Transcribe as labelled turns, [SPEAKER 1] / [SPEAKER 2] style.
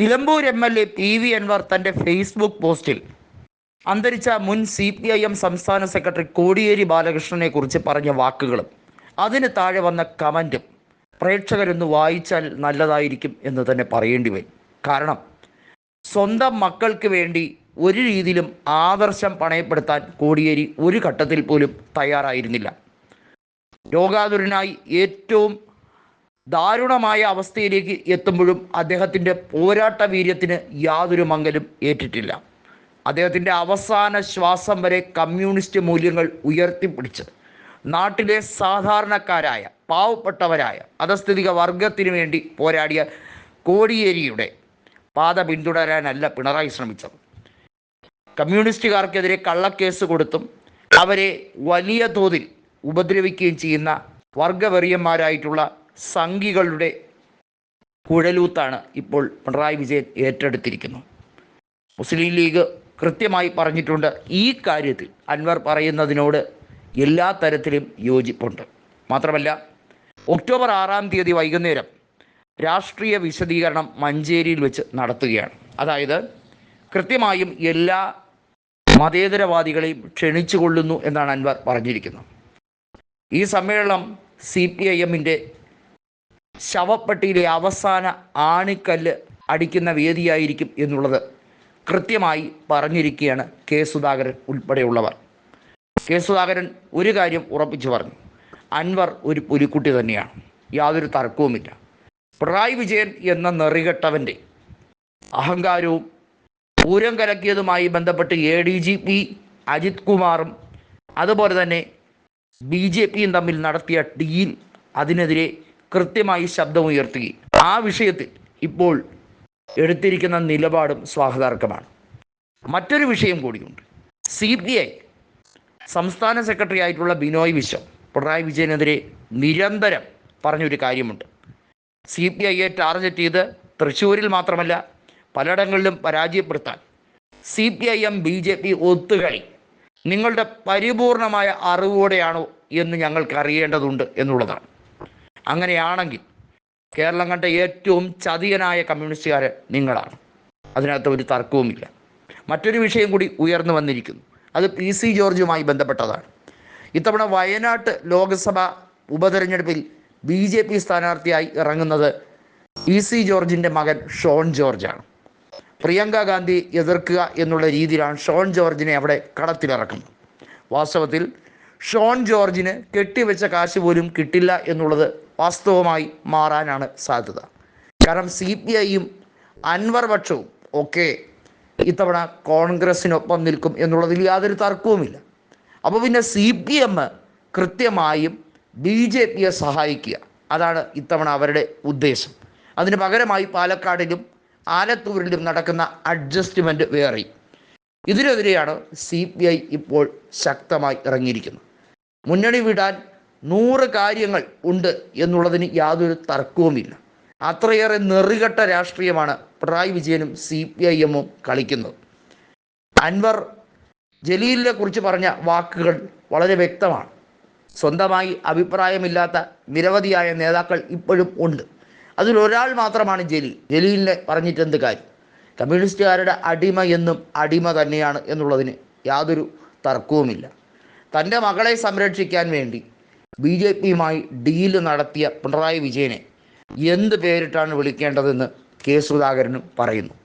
[SPEAKER 1] Nilambur M L A P V Anvar തൻ്റെ Facebook പോസ്റ്റിൽ അന്തരിച്ച മുൻ സി പി ഐ എം സംസ്ഥാന സെക്രട്ടറി കോടിയേരി ബാലകൃഷ്ണനെ കുറിച്ച് പറഞ്ഞ വാക്കുകളും അതിന് താഴെ വന്ന കമൻറ്റും പ്രേക്ഷകരൊന്ന് വായിച്ചാൽ നല്ലതായിരിക്കും എന്ന് തന്നെ പറയേണ്ടി വരും കാരണം സ്വന്തം മക്കൾക്ക് വേണ്ടി ഒരു രീതിയിലും ആദർശം പണയപ്പെടുത്താൻ കോടിയേരി ഒരു ഘട്ടത്തിൽ പോലും തയ്യാറായിരുന്നില്ല രോഗാതുരനായി ഏറ്റവും ദാരുണമായ അവസ്ഥയിലേക്ക് എത്തുമ്പോഴും അദ്ദേഹത്തിൻ്റെ പോരാട്ട വീര്യത്തിന് യാതൊരു മങ്ങലും ഏറ്റിട്ടില്ല അദ്ദേഹത്തിൻ്റെ അവസാന ശ്വാസം വരെ കമ്മ്യൂണിസ്റ്റ് മൂല്യങ്ങൾ ഉയർത്തിപ്പിടിച്ച് നാട്ടിലെ സാധാരണക്കാരായ പാവപ്പെട്ടവരായ അധസ്ഥിതിക വർഗത്തിനു വേണ്ടി പോരാടിയ കോടിയേരിയുടെ പാത പിന്തുടരാനല്ല പിണറായി ശ്രമിച്ചത് കമ്മ്യൂണിസ്റ്റുകാർക്കെതിരെ കള്ളക്കേസ് കൊടുത്തും അവരെ വലിയ തോതിൽ ഉപദ്രവിക്കുകയും ചെയ്യുന്ന വർഗവെറിയന്മാരായിട്ടുള്ള സംഘികളുടെ കുഴലൂത്താണ് ഇപ്പോൾ പിണറായി വിജയൻ ഏറ്റെടുത്തിരിക്കുന്നു മുസ്ലിം ലീഗ് കൃത്യമായി പറഞ്ഞിട്ടുണ്ട് ഈ കാര്യത്തിൽ അൻവർ പറയുന്നതിനോട് എല്ലാ തരത്തിലും യോജിപ്പുണ്ട് മാത്രമല്ല ഒക്ടോബർ ആറാം തീയതി വൈകുന്നേരം രാഷ്ട്രീയ വിശദീകരണം മഞ്ചേരിയിൽ വെച്ച് നടത്തുകയാണ് അതായത് കൃത്യമായും എല്ലാ മതേതരവാദികളെയും ക്ഷണിച്ചുകൊള്ളുന്നു എന്നാണ് അൻവർ പറഞ്ഞിരിക്കുന്നത് ഈ സമ്മേളനം സി പി ഐ എമ്മിൻ്റെ ശവപ്പെട്ടിയിലെ അവസാന ആണിക്കല്ല് അടിക്കുന്ന വേദിയായിരിക്കും എന്നുള്ളത് കൃത്യമായി പറഞ്ഞിരിക്കുകയാണ് കെ സുധാകരൻ ഉൾപ്പെടെയുള്ളവർ കെ സുധാകരൻ ഒരു കാര്യം ഉറപ്പിച്ചു പറഞ്ഞു അൻവർ ഒരു പുലിക്കുട്ടി തന്നെയാണ് യാതൊരു തർക്കവുമില്ല പിണറായി വിജയൻ എന്ന നെറികെട്ടവൻ്റെ അഹങ്കാരവും പൂരം കലക്കിയതുമായി ബന്ധപ്പെട്ട് A D G P Ajith കുമാറും അതുപോലെ തന്നെ ബി ജെ പിയും തമ്മിൽ നടത്തിയ ഡീൽ അതിനെതിരെ കൃത്യമായി ശബ്ദമുയർത്തി ആ വിഷയത്തിൽ ഇപ്പോൾ എടുത്തിരിക്കുന്ന നിലപാടും സ്വാഗതാർഹമാണ് മറ്റൊരു വിഷയം കൂടിയുണ്ട് സി പി ഐ സംസ്ഥാന സെക്രട്ടറി ആയിട്ടുള്ള ബിനോയ് വിശ്വം പിണറായി വിജയനെതിരെ നിരന്തരം പറഞ്ഞൊരു കാര്യമുണ്ട് സി പി ഐയെ ടാർഗറ്റ് ചെയ്ത് തൃശ്ശൂരിൽ മാത്രമല്ല പലയിടങ്ങളിലും പരാജയപ്പെടുത്താൻ C P I M B J P ഒത്തുകളി നിങ്ങളുടെ പരിപൂർണമായ അറിവോടെയാണോ എന്ന് ഞങ്ങൾക്ക് അറിയേണ്ടതുണ്ട് എന്നുള്ളതാണ് അങ്ങനെയാണെങ്കിൽ കേരളം കണ്ട ഏറ്റവും ചതിയനായ കമ്മ്യൂണിസ്റ്റുകാരെ നിങ്ങളാണ് അതിനകത്ത് ഒരു തർക്കവുമില്ല മറ്റൊരു വിഷയം കൂടി ഉയർന്നു വന്നിരിക്കുന്നു അത് പി സി ജോർജുമായി ബന്ധപ്പെട്ടതാണ് ഇത്തവണ വയനാട്ട് ലോക്സഭ ഉപതെരഞ്ഞെടുപ്പിൽ ബി ജെ പി സ്ഥാനാർത്ഥിയായി ഇറങ്ങുന്നത് ഇ സി ജോർജിൻ്റെ മകൻ ഷോൺ ജോർജാണ് പ്രിയങ്ക ഗാന്ധി എതിർക്കുക എന്നുള്ള രീതിയിലാണ് ഷോൺ ജോർജിനെ അവിടെ കടത്തിലിറക്കുന്നത് വാസ്തവത്തിൽ ഷോൺ ജോർജിന് കെട്ടിവെച്ച കാശ് പോലും കിട്ടില്ല എന്നുള്ളത് വാസ്തവമായി മാറാനാണ് സാധ്യത കാരണം സി പി ഐയും അൻവർ പക്ഷവും ഒക്കെ ഇത്തവണ കോൺഗ്രസ്സിനൊപ്പം നിൽക്കും എന്നുള്ളതിൽ യാതൊരു തർക്കവുമില്ല അപ്പോൾ പിന്നെ സി പി എം കൃത്യമായും ബി ജെ പിയെ സഹായിക്കുക അതാണ് ഇത്തവണ അവരുടെ ഉദ്ദേശം അതിന് പകരമായി പാലക്കാടിലും ആലത്തൂരിലും നടക്കുന്ന അഡ്ജസ്റ്റ്മെൻറ്റ് വേറെ ഇതിനെതിരെയാണ് സി പി ഐ ഇപ്പോൾ ശക്തമായി ഇറങ്ങിയിരിക്കുന്നത് മുന്നണി വിടാൻ നൂറ് കാര്യങ്ങൾ ഉണ്ട് എന്നുള്ളതിന് യാതൊരു തർക്കവുമില്ല അത്രയേറെ നെറികെട്ട രാഷ്ട്രീയമാണ് പിണറായി വിജയനും സി പി ഐ എമ്മും കളിക്കുന്നത് അൻവർ ജലീലിനെ കുറിച്ച് പറഞ്ഞ വാക്കുകൾ വളരെ വ്യക്തമാണ് സ്വന്തമായി അഭിപ്രായമില്ലാത്ത നിരവധിയായ നേതാക്കൾ ഇപ്പോഴും ഉണ്ട് അതിലൊരാൾ മാത്രമാണ് ജലീൽ ജലീലിനെ പറഞ്ഞിട്ടെന്ത് കാര്യം കമ്മ്യൂണിസ്റ്റുകാരുടെ അടിമ എന്നും അടിമ തന്നെയാണ് എന്നുള്ളതിന് യാതൊരു തർക്കവുമില്ല തൻ്റെ മകളെ സംരക്ഷിക്കാൻ വേണ്ടി ബി ജെ പിയുമായി ഡീല് നടത്തിയ പിണറായി വിജയനെ എന്ത് പേരിട്ടാണ് വിളിക്കേണ്ടതെന്ന് കെ സുധാകരനും പറയുന്നു